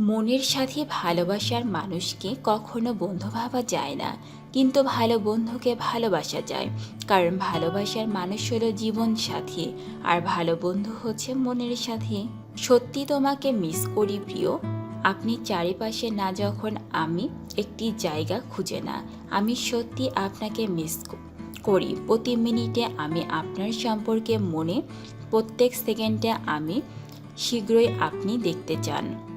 মনের সাথে ভালোবাসার মানুষকে কখনো বন্ধু ভাবা যায় না। কিন্তু ভালো বন্ধুকে ভালোবাসা যায়। কারণ ভালোবাসার মানুষ হলো জীবন সাথী। আর ভালো বন্ধু হচ্ছে মনের সাথে। সত্যি তোমাকে মিস করি প্রিয়। আপনি চারিপাশে না যখন আমি একটি জায়গা খুঁজে না। আমি সত্যি আপনাকে মিস করি। প্রতি মিনিটে আমি আপনার সম্পর্কে মনে, প্রত্যেক সেকেন্ডে আমি শীঘ্রই আপনি দেখতে চান।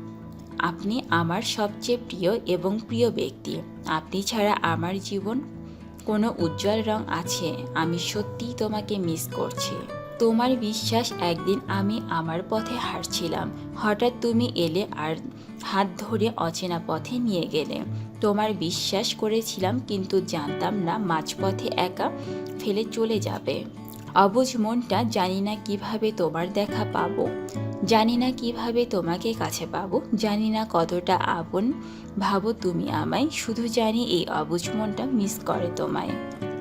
আপনি আমার সবচেয়ে প্রিয় এবং প্রিয় ব্যক্তি। আপনি ছাড়া আমার জীবন কোনো উজ্জ্বল রং আছে। আমি সত্যিই তোমাকে মিস করছি। তোমার বিশ্বাস একদিন আমি আমার পথে হারছিলাম হঠাৎ তুমি এলে আর হাত ধরে অচেনা পথে নিয়ে গেলে। তোমার বিশ্বাস করেছিলাম কিন্তু জানতাম না মাঝপথে একা ফেলে চলে যাবে। অবুঝ মনটা জানি না কীভাবে তোমার দেখা পাবো। জানি না কীভাবে তোমাকে কাছে পাবো, জানি না কতটা আপন, ভাবো তুমি আমায়, শুধু জানি এই অবুঝ মনটা মিস করে তোমায়।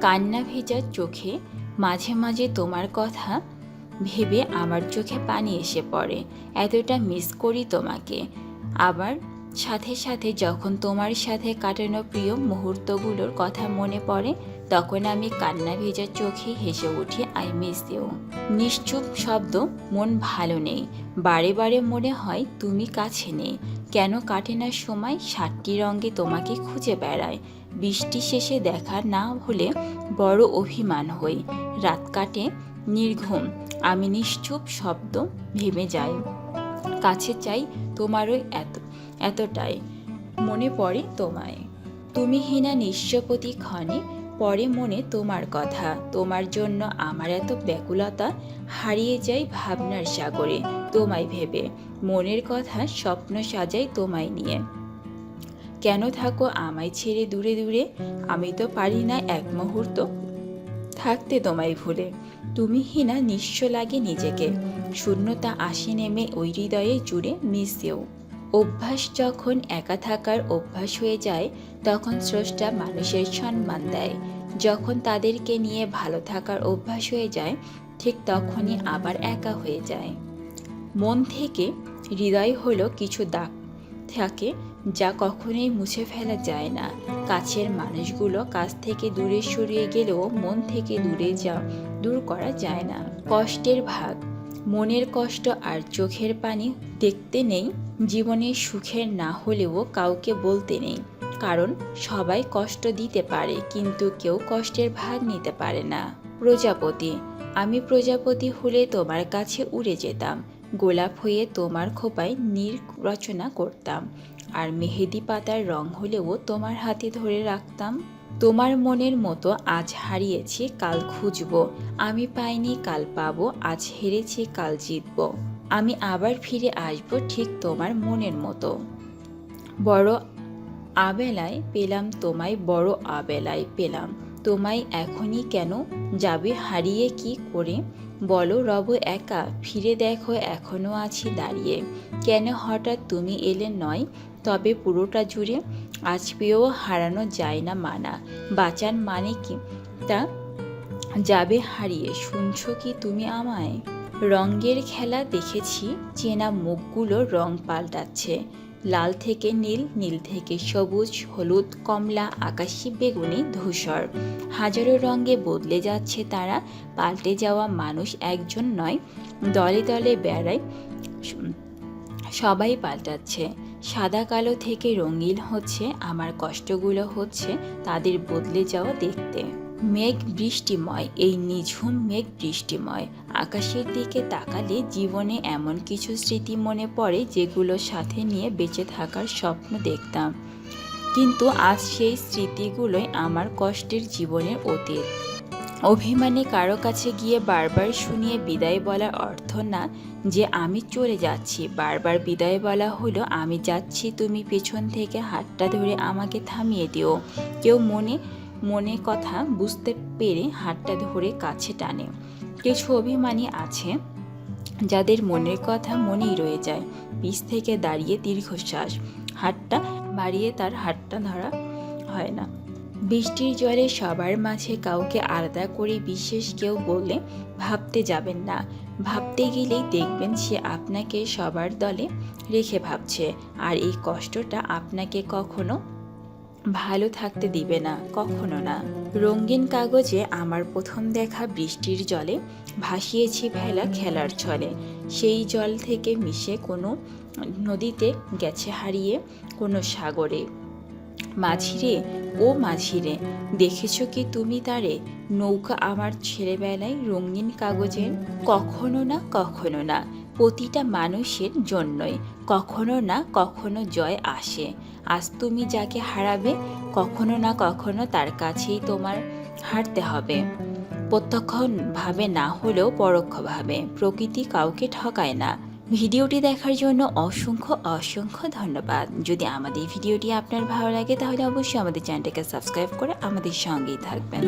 কান্না ভেজা চোখে মাঝে মাঝে তোমার কথা ভেবে আমার চোখে পানি এসে পড়ে, এতটা মিস করি তোমাকে। আবার সাথে সাথে যখন তোমার সাথে কাটানো প্রিয় মুহূর্তগুলোর কথা মনে পড়ে তখন আমি কান্না ভেজা চোখে হেসে উঠি, আই মিস ইউ। নিশ্চুপ শব্দ, মন ভালো নেই। বারে বারে মনে হয় তুমি কাছে নেই। কেন কাটে না সময়? সাতটি রঙে তোমাকে খুঁজে বেড়ায় বৃষ্টি শেষে দেখা না হলে বড় অভিমান হই। রাত কাটে, নির্ঘুম। আমি নিশ্চুপ শব্দ ভেবে যাই। কাছে চাই তোমারও এত, এতটাই। মনে পড়ে তোমায়। তুমি হিনা নিঃস্বপতি ক্ষণে পরে মনে তোমার কথা। তোমার জন্য আমার এত ব্যাকুলতা, হারিয়ে যাই ভাবনার সাগরে। তোমায় ভেবে মনের কথা স্বপ্ন সাজাই তোমায় নিয়ে। কেন থাকো আমায় ছেড়ে দূরে দূরে? আমি তো পারি না এক মুহূর্ত থাকতে তোমায় ভুলে। তুমি হিনা নিঃস্ব লাগে নিজেকে। শূন্যতা আসি নেমে ওই হৃদয়ে জুড়ে মিশেও। অভ্যাস যখন একা থাকার অভ্যাস হয়ে যায়, তখন স্রষ্টা মানুষের সম্মান দেয়। যখন তাদেরকে নিয়ে ভালো থাকার অভ্যাস হয়ে যায়, ঠিক তখনই আবার একা হয়ে যায়। মন থেকে হৃদয় হলো কিছু দাগ থাকে যা কখনোই মুছে ফেলা যায় না। কাছের মানুষগুলো কাছ থেকে দূরে সরিয়ে গেলেও মন থেকে দূরে যা, দূর করা যায় না। কষ্টের ভাগ মনের কষ্ট আর চোখের পানি দেখতে নেই, জীবনে সুখের না হলেও কাউকে বলতে নেই। কারণ সবাই কষ্ট দিতে পারে, কিন্তু কেউ কষ্টের ভাগ নিতে পারে না। প্রজাপতি, আমি প্রজাপতি হলে তোমার কাছে উড়ে যেতাম, গোলাপ হয়ে তোমার খোপায় নীর রচনা করতাম, আর মেহেদি পাতার রং হলেও তোমার হাতে ধরে রাখতাম। তোমার মনের মতো আজ হারিয়েছি, কাল খুঁজব। আমি পাইনি, কাল পাবো, আজ হেরেছি, কাল জিতব। আমি আবার ফিরে আসব ঠিক তোমার মনের মতো। বড় আবেলায় পেলাম তোমায়, বড় আবেলায় পেলাম তোমায়। এখনই কেন যাবে, হারিয়ে কি করে? বলো রব একা, ফিরে দেখো এখনও আছি দাঁড়িয়ে। কেন হঠাৎ তুমি এলে নয়? তবে পুরোটা জুড়ে আজ পেয়েও হারানো যায় না মানা। বাঁচান মানে কি? তা যাবে হারিয়ে, শুনছ কি তুমি আমায়? রঙ্গের খেলা দেখেছি, চেনা মুখগুলো রং পাল্টাচ্ছে। লাল থেকে নীল নীল থেকে সবুজ, হলুদ, কমলা, আকাশি, বেগুনি, ধূসর। হাজারো রঙে বদলে যাচ্ছে তারা, পাল্টে যাওয়া মানুষ একজন নয়, দলে দলে বেড়ায়, সবাই পাল্টাচ্ছে। সাদা কালো থেকে রঙিন হচ্ছে, আমার কষ্টগুলো হচ্ছে তাদের বদলে যাওয়া দেখতে। মেঘ বৃষ্টিময়, এই নিঝুম মেঘ বৃষ্টিময়। আকাশের দিকে তাকালে জীবনে এমন কিছু স্মৃতি মনে পড়ে যেগুলোর সাথে নিয়ে বেঁচে থাকার স্বপ্ন দেখতাম। কিন্তু আজ সেই স্মৃতিগুলোই আমার কষ্টের জীবনের অতীত। অভিমানী কারও কাছে গিয়ে বারবার শুনিয়ে বিদায় বলার অর্থ না যে আমি চলে যাচ্ছি। বারবার বিদায় বলা হলো, আমি যাচ্ছি, তুমি পেছন থেকে হাতটা ধরে আমাকে থামিয়ে দিও। কেউ মনে মনে কথা বুঝতে পেরে হাতটা ধরে কাছে টানে। কিছু অভিমানী আছে যাদের মনের কথা মনেই রয়ে যায়। পিছ থেকে দাঁড়িয়ে দীর্ঘশ্বাস। হাতটা বাড়িয়ে তার হাতটা ধরা হয় না। বৃষ্টির জলে সবার মাঝে কাউকে আলাদা করে বিশেষ কেউ বললে ভাবতে যাবেন না। ভাবতে গেলেই দেখবেন সে আপনাকে সবার দলে রেখে ভাবছে। আর এই কষ্টটা আপনাকে কখনো ভালো থাকতে দিবে না, কখনো না। রঙিন কাগজে আমার প্রথম দেখা বৃষ্টির জলে ভাসিয়েছি ভেলা খেলার ছলে। সেই জল থেকে মিশে কোনো নদীতে গেছে হারিয়ে কোনো সাগরে। মাঝিরে, ও মাঝিরে, দেখেছ কি তুমি তারে? নৌকা আমার ছেলেবেলায় রঙিন কাগজের, কখনো না কখনো না, প্রতিটা মানুষের জন্যই, কখনো না কখনো জয় আসে। আজ তুমি যাকে হারাবে, কখনো না কখনো তার কাছেই তোমার হারতে হবে। প্রত্যক্ষভাবে না হলেও পরোক্ষভাবে, প্রকৃতি কাউকে ঠকায় না। ভিডিওটি দেখার জন্য অসংখ্য অসংখ্য ধন্যবাদ। যদি আমাদের ভিডিওটি আপনার ভালো লাগে, তাহলে অবশ্যই আমাদের চ্যানেলটাকে সাবস্ক্রাইব করে আমাদের সঙ্গেই থাকবেন।